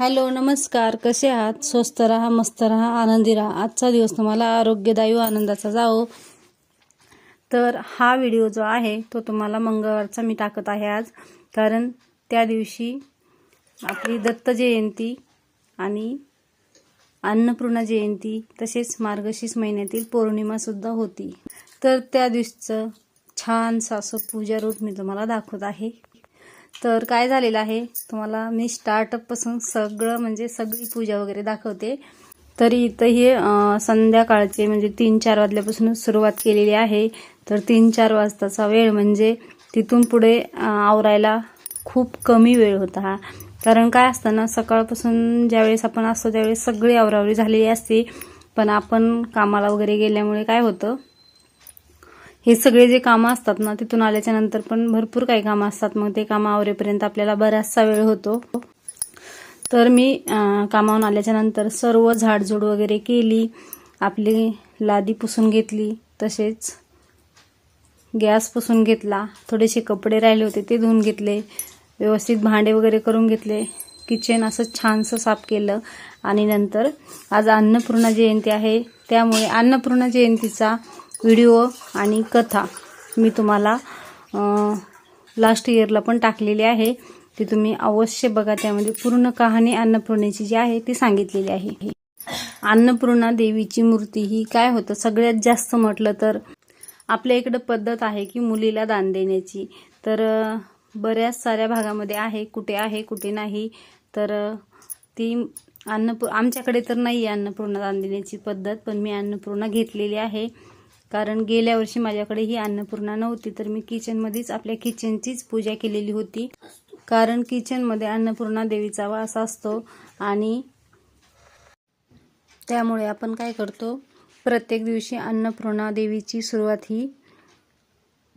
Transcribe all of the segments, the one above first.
Hello नमस्कार. कसे आहात? स्वस्त राहा मस्त राहा आनंदी राहा. आजचा दिवस तुम्हाला आरोग्यदायी व आनंदाचा जावो. तर हा व्हिडिओ जो आहे तो तुम्हाला मंगळवारचा मी टाकत आहे आज. कारण त्या दिवशी आपली दत्त जयंती आणि अन्नपूर्णा जयंती तसेच मार्गशीर्ष महिन्यातील पौर्णिमासुद्धा होती. तर त्या दिवशीचं छानसं असं पूजारूप मी तुम्हाला दाखवत आहे. तर काय झालेलं आहे? तुम्हाला मी स्टार्टअपपासून सगळं म्हणजे सगळी पूजा वगैरे दाखवते. तरी इथं हे संध्याकाळचे म्हणजे तीन चार वाजल्यापासून सुरुवात केलेली आहे. तर तीन चार वाजताचा वेळ म्हणजे तिथून पुढे आवरायला खूप कमी वेळ होता. हा कारण काय असतं ना सकाळपासून ज्यावेळेस आपण असतो त्यावेळेस सगळी आवरावरी झालेली असते. पण आपण कामाला वगैरे गेल्यामुळे काय होतं हे सगळे जे कामं असतात ना तिथून आल्याच्यानंतर पण भरपूर काही कामं असतात. मग ते कामं आवरेपर्यंत आपल्याला बराचसा वेळ होतो. तर मी कामावून आल्याच्यानंतर सर्व झाडझूड वगैरे केली. आपली लादी पुसून घेतली तसेच गॅस पुसून घेतला. थोडेसे कपडे राहिले होते ते धुवून घेतले. व्यवस्थित भांडे वगैरे करून घेतले. किचन असं छानसं साफ केलं. आणि नंतर आज अन्नपूर्णा जयंती आहे. त्यामुळे अन्नपूर्णा जयंतीचा व्हिडिओ आणि कथा मी तुम्हाला लास्ट इयरला पण टाकलेली आहे. ती तुम्ही अवश्य बघा. त्यामध्ये पूर्ण कहाणी अन्नपूर्णेची जी आहे ती सांगितलेली आहे. अन्नपूर्णा देवीची मूर्ती ही काय होतं? सगळ्यात जास्त म्हटलं तर आपल्या इकडं पद्धत आहे की मुलीला दान देण्याची. तर बऱ्याच साऱ्या भागामध्ये आहे. कुठे आहे कुठे नाही. तर ती अन्नपू आमच्याकडे तर नाही आहे अन्नपूर्णा दान देण्याची पद्धत पण मी अन्नपूर्णा घेतलेली आहे. कारण गेल्या वर्षी माझ्याकडे ही अन्नपूर्णा नव्हती तर मी किचनमध्येच आपल्या किचनचीच पूजा केलेली होती. कारण किचनमध्ये अन्नपूर्णा देवीचा वास असतो आणि त्यामुळे आपण काय करतो प्रत्येक दिवशी अन्नपूर्णा देवीची सुरुवात ही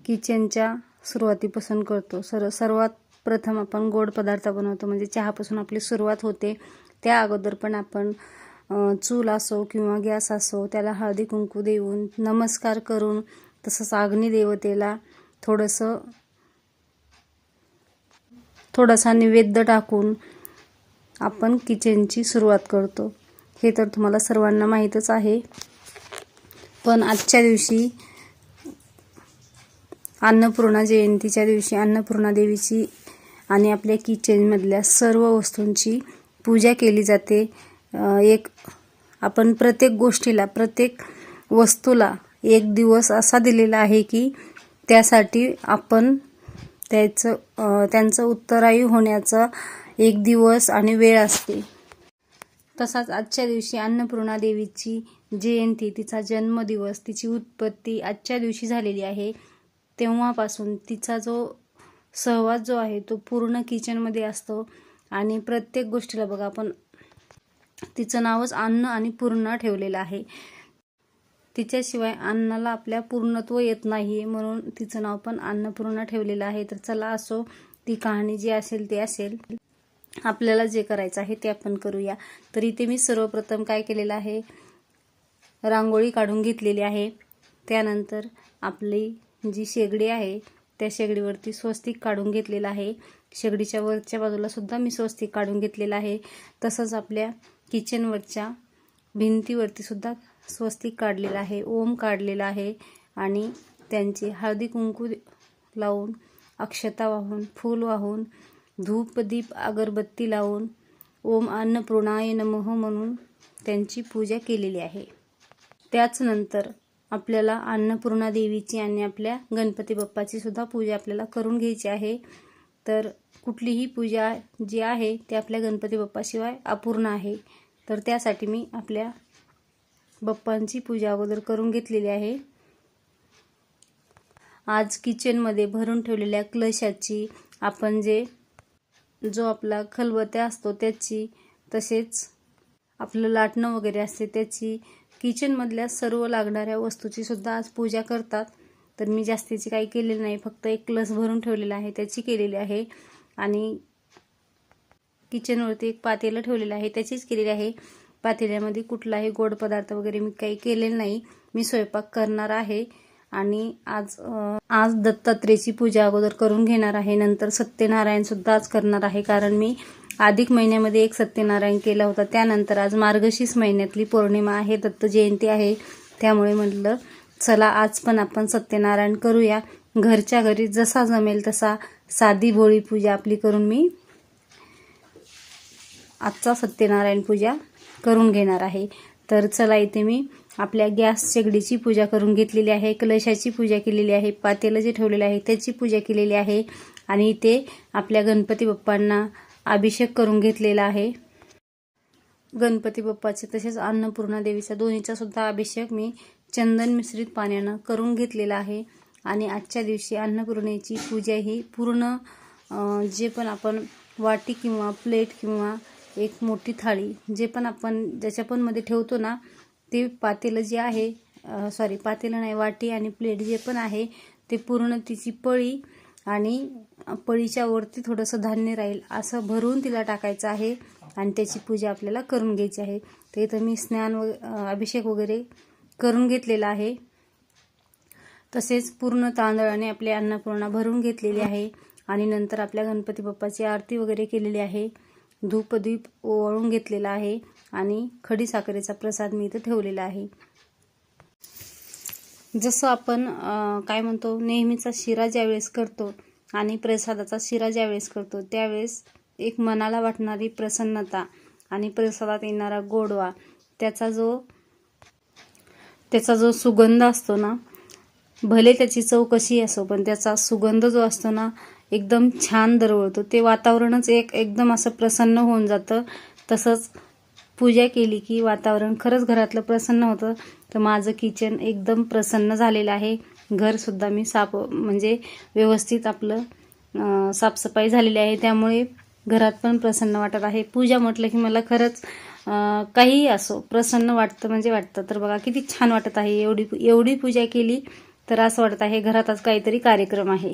किचनच्या सुरुवातीपासून करतो. सर सर्वात प्रथम आपण गोड पदार्थ बनवतो म्हणजे चहापासून आपली सुरुवात होते. त्या अगोदर पण आपण चूल असो किंवा गॅस असो त्याला हळदी कुंकू देऊन नमस्कार करून तसंच अग्निदेवतेला थोडंसं थोडासा निवेद्य टाकून आपण किचनची सुरुवात करतो. हे तर तुम्हाला सर्वांना माहीतच आहे. पण आजच्या दिवशी अन्नपूर्णा जयंतीच्या दिवशी अन्नपूर्णा देवीची आणि आपल्या किचनमधल्या सर्व वस्तूंची पूजा केली जाते. एक आपण प्रत्येक गोष्टीला प्रत्येक वस्तूला एक दिवस असा दिलेला आहे की त्यासाठी आपण त्याचं त्यांचं उत्तरायू होण्याचा एक दिवस आणि वेळ असते. तसाच आजच्या दिवशी अन्नपूर्णा देवीची जयंती तिचा जन्मदिवस तिची उत्पत्ती आजच्या दिवशी झालेली आहे. तेव्हापासून तिचा जो सहवास जो आहे तो पूर्ण किचनमध्ये असतो. आणि प्रत्येक गोष्टीला बघा आपण तिचं नावच अन्न आणि पूर्ण ठेवलेलं आहे. तिच्याशिवाय अन्नाला आपल्या पूर्णत्व येत नाही म्हणून तिचं नाव पण अन्नपूर्णा ठेवलेलं आहे. तर चला असो ती कहाणी जी असेल ती असेल. आपल्याला जे करायचं आहे ते आपण करूया. तर इथे मी सर्वप्रथम काय केलेलं आहे? रांगोळी काढून घेतलेली आहे. त्यानंतर आपली जी शेगडी आहे त्या शेगडीवरती स्वस्तिक काढून घेतलेलं आहे. शेगडीच्या वरच्या बाजूला सुद्धा मी स्वस्तिक काढून घेतलेलं आहे. तसंच आपल्या किचनवरच्या भिंतीवरती सुद्धा स्वस्तिक काढलेला आहे ओम काढलेला आहे आणि त्यांची हळदी कुंकू लावून अक्षता वाहून फूल वाहून धूप दीप अगरबत्ती लावून ओम अन्नपूर्णाय नमः म्हणून त्यांची पूजा केलेली आहे. त्याचनंतर आपल्याला अन्नपूर्णा देवीची आणि आपल्या गणपती बाप्पाची सुद्धा पूजा आपल्याला करून घ्यायची आहे. तर कुठलीही पूजा जी आहे ती आपल्या गणपती बाप्पाशिवाय अपूर्ण आहे. तर त्यासाठी मी आपल्या बाप्पांची पूजा अगोदर करून घेतलेली आहे. आज किचनमध्ये भरून ठेवलेल्या क्लशाची आपण जे जो आपला खलबत्या असतो त्याची तसेच आपलं लाटणं वगैरे असते त्याची किचनमधल्या सर्व लागणाऱ्या वस्तूची सुद्धा आज पूजा करतात. तर मी जास्तीची काही केलेली नाही फक्त एक क्लस भरून ठेवलेला आहे त्याची केलेली आहे. आणि किचनवरती एक पातेलं ठेवलेलं आहे. त्याचीच केलेली आहे. पातेल्यामध्ये कुठलाही गोड पदार्थ वगैरे मी काही केलेलं नाही. मी स्वयंपाक करणार आहे. आणि आज आज दत्तात्रेची पूजा अगोदर करून घेणार आहे. नंतर सत्यनारायण सुद्धा आज करणार आहे. कारण मी अधिक महिन्यामध्ये एक सत्यनारायण केला होता. त्यानंतर आज मार्गशीर्ष महिन्यातली पौर्णिमा आहे. दत्त जयंती आहे. त्यामुळे म्हटलं चला आज पण आपण सत्यनारायण करूया. घरच्या घरी जसा जमेल तसा साधी भोळी पूजा आपली करून मी आजचा सत्यनारायण पूजा करून घेणार आहे. तर चला इथे मी आपल्या गॅस शेगडीची पूजा करून घेतलेली आहे कलशाची पूजा केलेली आहे पातेलं जे ठेवलेलं आहे त्याची पूजा केलेली आहे आणि इथे आपल्या गणपती बाप्पांना अभिषेक करून घेतलेला आहे. गणपती बाप्पाचे तसेच अन्नपूर्णा देवीचा दोन्हीचा सुद्धा अभिषेक मी चंदन मिश्रित पाण्यानं करून घेतलेला आहे आणि आजच्या दिवशी अन्नपूर्णेची पूजा ही पूर्ण जे पण आपण वाटी किंवा प्लेट किंवा एक मोठी थाळी जे पण आपण ज्याच्या पण मध्ये ठेवतो ना ते पातेलं जे आहे सॉरी पातेलं नाही वाटी आणि प्लेट जे पण आहे ते पूर्ण तिची पळी आणि पळीच्या वरती थोडंसं धान्य राहील असं भरून तिला टाकायचं आहे आणि त्याची पूजा आपल्याला करून घ्यायची आहे. तर इथं मी स्नान व अभिषेक वगैरे करून घेतलेला आहे. तसेच पूर्ण तांदळाने आपली अन्नपूर्णा भरून घेतलेली आहे आणि नंतर आपल्या गणपती बाप्पाची आरती वगैरे केलेली आहे. धूपदीप ओवाळून घेतलेला आहे आणि खडी साखरेचा प्रसाद मी इथं ठेवलेला आहे. जसं आपण काय म्हणतो नेहमीचा शिरा ज्यावेळेस करतो आणि प्रसादाचा शिरा ज्यावेळेस करतो त्यावेळेस एक मनाला वाटणारी प्रसन्नता आणि प्रसादात येणारा गोडवा त्याचा जो त्याचा जो सुगंध असतो ना भले त्याची चव कशी असो पण त्याचा सुगंध जो असतो ना एकदम छान दरवळतो. ते वातावरणच एक एकदम असं प्रसन्न होऊन जातं. तसंच पूजा केली की वातावरण खरंच घरातलं प्रसन्न होतं. तर माझं किचन एकदम प्रसन्न झालेलं आहे. घरसुद्धा मी साफ म्हणजे व्यवस्थित आपलं साफसफाई झालेली आहे. त्यामुळे घरात पण प्रसन्न वाटत आहे. पूजा म्हटलं की मला खरंच काहीही असो प्रसन्न वाटतं म्हणजे वाटतं. तर बघा किती छान वाटत आहे. एवढी एवढी पूजा केली तर असं वाटत आहे घरात आज काहीतरी कार्यक्रम आहे.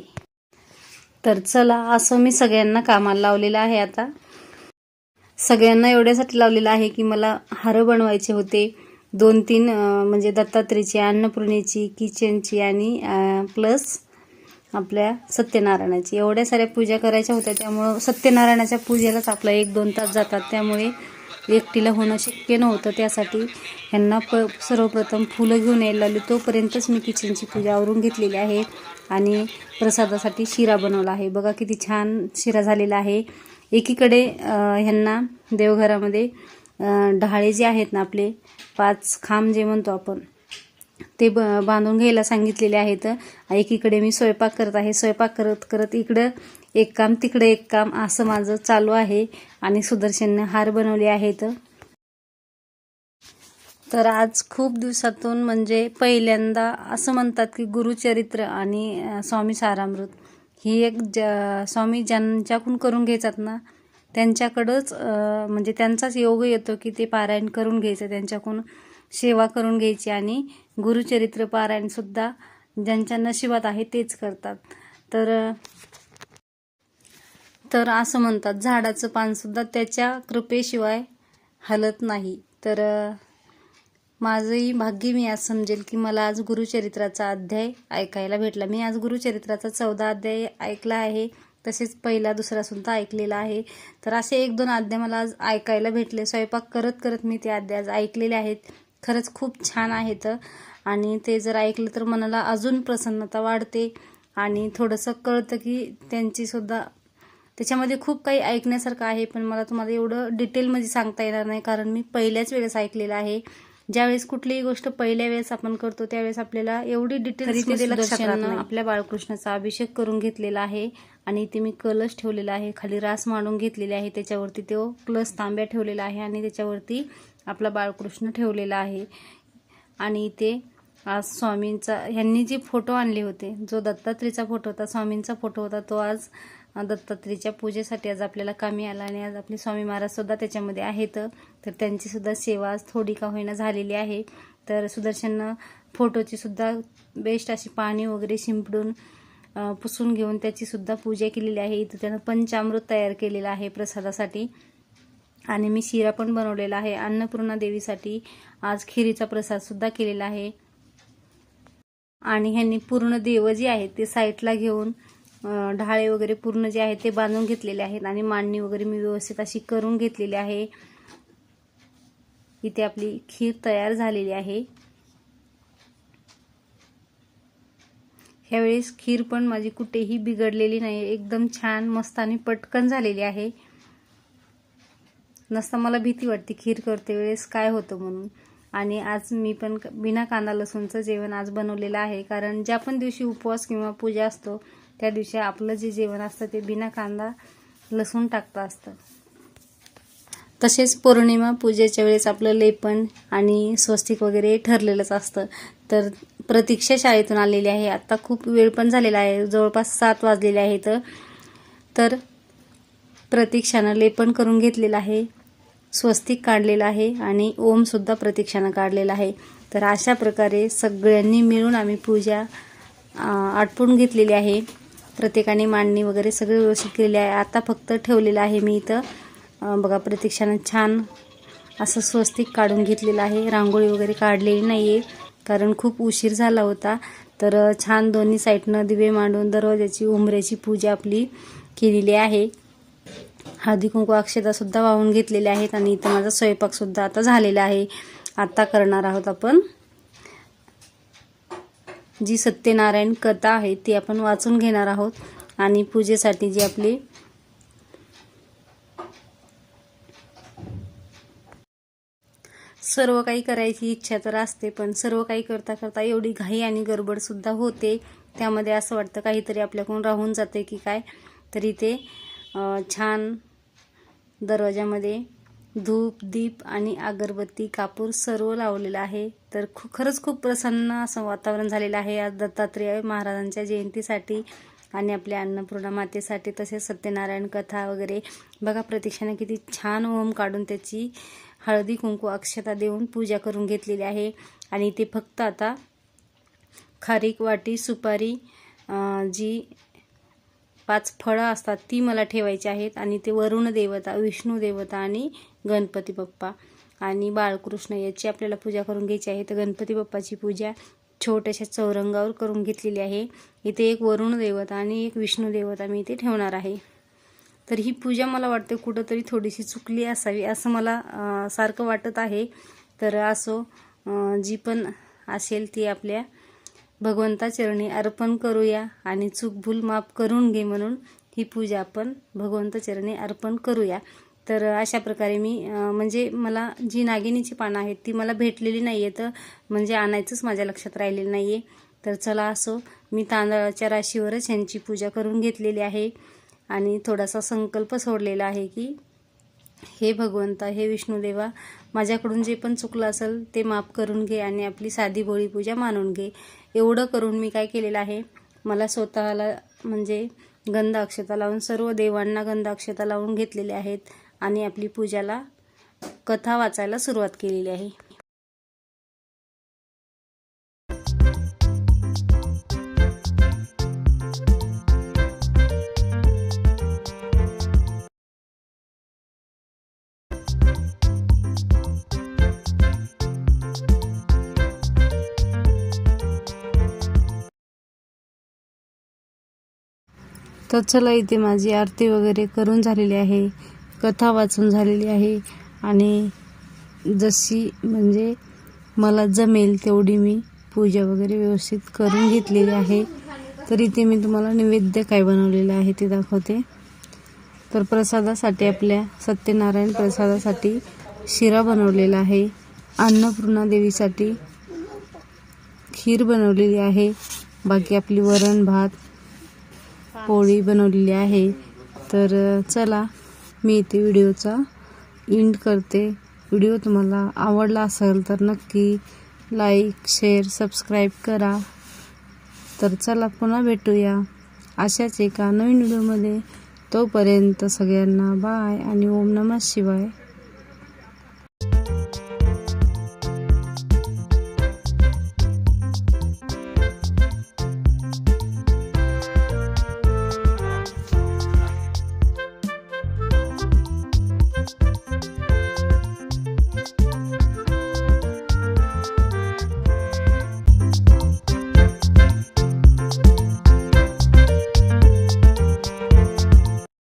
तर चला असं मी सगळ्यांना कामाला लावलेलं आहे आता. सगळ्यांना एवढ्यासाठी लावलेलं आहे की मला हार बनवायचे होते. दोन तीन म्हणजे दत्तात्रेची अन्नपूर्णेची किचनची आणि प्लस आपल्या सत्यनारायणाची. एवढ्या साऱ्या पूजा करायच्या होत्या त्यामुळं सत्यनारायणाच्या पूजेलाच आपला एक दोन तास जातात. त्यामुळे एकटीला होणं शक्य नव्हतं. त्यासाठी ह्यांना प सर्वप्रथम फुलं घेऊन यायला लावली. तोपर्यंतच मी किचनची पूजा आवरून घेतलेली आहे आणि प्रसादासाठी शिरा बनवला आहे. बघा किती छान शिरा झालेला आहे. एकीकडे ह्यांना देवघरामध्ये ढाळे डहाळे जे आहेत ना आपले पाच खांब जे म्हणतो आपण ते ब बांधून घ्यायला सांगितलेले आहेत. एकीकडे मी स्वयंपाक करत आहे. स्वयंपाक करत करत इकडं एक काम तिकडे एक काम असं माझं चालू आहे आणि सुदर्शननं हार बनवले आहेत. तर आज खूप दिवसातून म्हणजे पहिल्यांदा असं म्हणतात की गुरुचरित्र आणि स्वामी सारामृत ही एक ज स्वामी ज्यांच्याकडून करून घ्यायचात ना त्यांच्याकडंच म्हणजे त्यांचाच योग येतो की ते पारायण करून घ्यायचं त्यांच्याकडून सेवा करून घ्यायची आणि गुरुचरित्र पारायणसुद्धा ज्यांच्या नशिबात आहे तेच करतात. तर तर असं म्हणतात झाडाचं पानसुद्धा त्याच्या कृपेशिवाय हलत नाही. तर माझंही भाग्य मी आज समजेल की मला आज गुरुचरित्राचा अध्याय ऐकायला भेटला. मी आज गुरुचरित्राचा चौदा अध्याय ऐकला आहे तसेच पहिला दुसरा सुद्धा ऐकलेला आहे. तर असे एक दोन अध्याय मला आज ऐकायला भेटले. स्वयंपाक करत करत मी ते अध्याय आज ऐकलेले आहेत. खरंच खूप छान आहेत. आणि ते जर ऐकलं तर मनाला अजून प्रसन्नता वाढते आणि थोडंसं कळतं की त्यांचीसुद्धा त्याच्यामध्ये खूप काही ऐकण्यासारखं आहे पण मला तुम्हाला एवढं डिटेलमध्ये सांगता येणार नाही कारण मी पहिल्याच वेळेस ऐकलेलं आहे. ज्यावेळेस कुठलीही गोष्ट पहिल्या वेळेस आपण करतो त्यावेळेस आपल्याला एवढी नाही. आपल्या बाळकृष्णाचा अभिषेक करून घेतलेला आहे आणि इथे मी कलश ठेवलेला आहे खाली रास मांडून घेतलेले आहे त्याच्यावरती तो कलश तांब्या ठेवलेला आहे आणि त्याच्यावरती आपला बाळकृष्ण ठेवलेला आहे. आणि इथे आज स्वामींचा ह्यांनी जे फोटो आणले होते जो दत्तात्रेयचा फोटो होता स्वामींचा फोटो होता तो आज दत्तात्रेयच्या पूजेसाठी आज आपल्याला कामी आला आणि आज आपले स्वामी महाराजसुद्धा त्याच्यामध्ये आहेत. तर त्यांचीसुद्धा सेवा आज थोडी का होईना झालेली आहे. तर सुदर्शननं फोटोची सुद्धा बेस्ट अशी पाणी वगैरे शिंपडून पुसून घेऊन त्याचीसुद्धा पूजा केलेली आहे. इथं त्यानं पंचामृत तयार केलेलं आहे प्रसादासाठी. आणि मी शिरा पण बनवलेला आहे. अन्नपूर्णा देवीसाठी आज खिरीचा प्रसादसुद्धा केलेला आहे. आणि ह्यांनी पूर्ण देव जे आहेत ते साईटला घेऊन ढाळे वगैरे पूर्ण जे आहेत ते बांधून घेतलेले आहेत आणि मांडणी वगैरे मी व्यवस्थित अशी करून घेतलेली आहे. इथे आपली खीर तयार झालेली आहे. ह्यावेळेस खीर पण माझी कुठेही बिघडलेली नाही एकदम छान मस्त आणि पटकन झालेली आहे. नसता मला भीती वाटते खीर करते वेळेस काय होतं म्हणून. आणि आज मी पण क- बिना कांदा लसूणचं जेवण आज बनवलेलं आहे. कारण ज्या पण दिवशी उपवास किंवा पूजा असतो त्या दिवशी आपलं जे जेवण असतं ते बिना कांदा लसूण टाकतं असतं. तसेच पौर्णिमा पूजेच्या वेळेस आपलं लेपन आणि स्वस्तिक वगैरे ठरलेलंच असतं. तर प्रतीक्षा शाळेतून आलेली आहे. आत्ता खूप वेळ पण झालेला आहे. जवळपास सात वाजलेले आहेत. तर प्रतीक्षानं लेपन करून घेतलेलं आहे. स्वस्तिक काढलेलं आहे आणि ओमसुद्धा प्रतीक्षानं काढलेला आहे. तर अशा प्रकारे सगळ्यांनी मिळून आम्ही पूजा आटपून घेतलेली आहे. प्रत्येकाने मांडणी वगैरे सगळं व्यवस्थित केलेली आहे. आता फक्त ठेवलेलं आहे मी इथं. बघा प्रत्यक्षानं छान असं स्वस्तिक काढून घेतलेलं आहे. रांगोळी वगैरे काढलेली नाही आहे कारण खूप उशीर झाला होता. तर छान दोन्ही साईडनं दिवे मांडून दरवाजाची उंबऱ्याची पूजा आपली केलेली आहे. हळदी कुंकू अक्षतासुद्धा वाहून घेतलेल्या आहेत आणि इथं माझा स्वयंपाकसुद्धा आता झालेला आहे. आत्ता करणार आहोत आपण. जी सत्यनारायण कथा आहे ती आपण वाचून घेणार आहोत आणि पूजेसाठी जी आपली सर्व काही करायची इच्छा तर असते पण सर्व काही करता करता एवढी घाई आणि गडबडसुद्धा होते. त्यामध्ये असं वाटतं काहीतरी आपल्याकडून राहून जाते की काय? तरी ते छान दरवाजामध्ये धूप दीप आणि अगरबत्ती कापूर सर्व लावलेलं आहे. तर खू खरंच खूप प्रसन्न असं वातावरण झालेलं आहे आज दत्तात्रेय महाराजांच्या जयंतीसाठी आणि आपल्या अन्नपूर्णा मातेसाठी तसेच सत्यनारायण कथा वगैरे. बघा प्रतीक्षाने किती छान ओम काढून त्याची हळदी कुंकू अक्षता देऊन पूजा करून घेतलेली आहे. आणि ते फक्त आता खारीक वाटी सुपारी जी पाच फळं असतात ती मला ठेवायची आहेत. आणि ते वरुण देवता विष्णू देवता आणि गणपती बाप्पा आणि बाळकृष्ण याची आपल्याला पूजा करून घ्यायची आहे. तर गणपती बाप्पाची पूजा छोट्याशा चौरंगावर करून घेतलेली आहे. इथे एक वरुण देवता आणि एक विष्णू देवता मी इथे ठेवणार आहे. तर ही पूजा मला वाटते कुठंतरी थोडीशी चुकली असावी असं मला सारखं वाटत आहे. तर असो जी पण असेल ती आपल्या भगवंताचरणी अर्पण करूया आणि चूक भूल माफ करून घे म्हणून ही पूजा आपण भगवंताचरणी अर्पण करूया. तर अशा प्रकारे मी म्हणजे मला जी नागिनीची पानं आहेत ती मला भेटलेली नाही आहे तर म्हणजे आणायचंच माझ्या लक्षात राहिलेलं नाही आहे तर चला असो मी तांदळाच्या राशीवरच यांची पूजा करून घेतलेली आहे. आणि थोडासा संकल्प सोडलेला आहे की हे भगवंता हे विष्णुदेवा माझ्याकडून जे पण चुकलं असेल ते माफ करून घे आणि आपली साधी बोळी पूजा मानून घे. एवढं करून मी काय केलेलं आहे? मला स्वतःला म्हणजे गंध अक्षता लावून सर्व देवांना गंध अक्षता लावून घेतलेले आहेत. आणि आपली पूजाला कथा वाचायला सुरुवात केलेली आहे. तर चला इथे माझी आरती वगैरे करून झालेली आहे. कथा वाचून झालेली आहे. आणि जशी म्हणजे मला जमेल तेवढी मी पूजा वगैरे व्यवस्थित करून घेतलेली आहे. तर इथे मी तुम्हाला नैवेद्य काय बनवलेलं आहे ते दाखवते. तर प्रसादासाठी आपल्या सत्यनारायण प्रसादासाठी शिरा बनवलेला आहे. अन्नपूर्णा देवीसाठी खीर बनवलेली आहे. बाकी आपली वरण भात पोळी बनवलेली आहे. तर चला मी इथे व्हिडिओचा इंड करते. व्हिडिओ तुम्हाला आवडला असेल तर नक्की लाईक शेअर सबस्क्राईब करा. तर चला पुन्हा भेटूया. अशाच एका नवीन व्हिडिओमध्ये. तोपर्यंत सगळ्यांना बाय आणि ओम नमः शिवाय.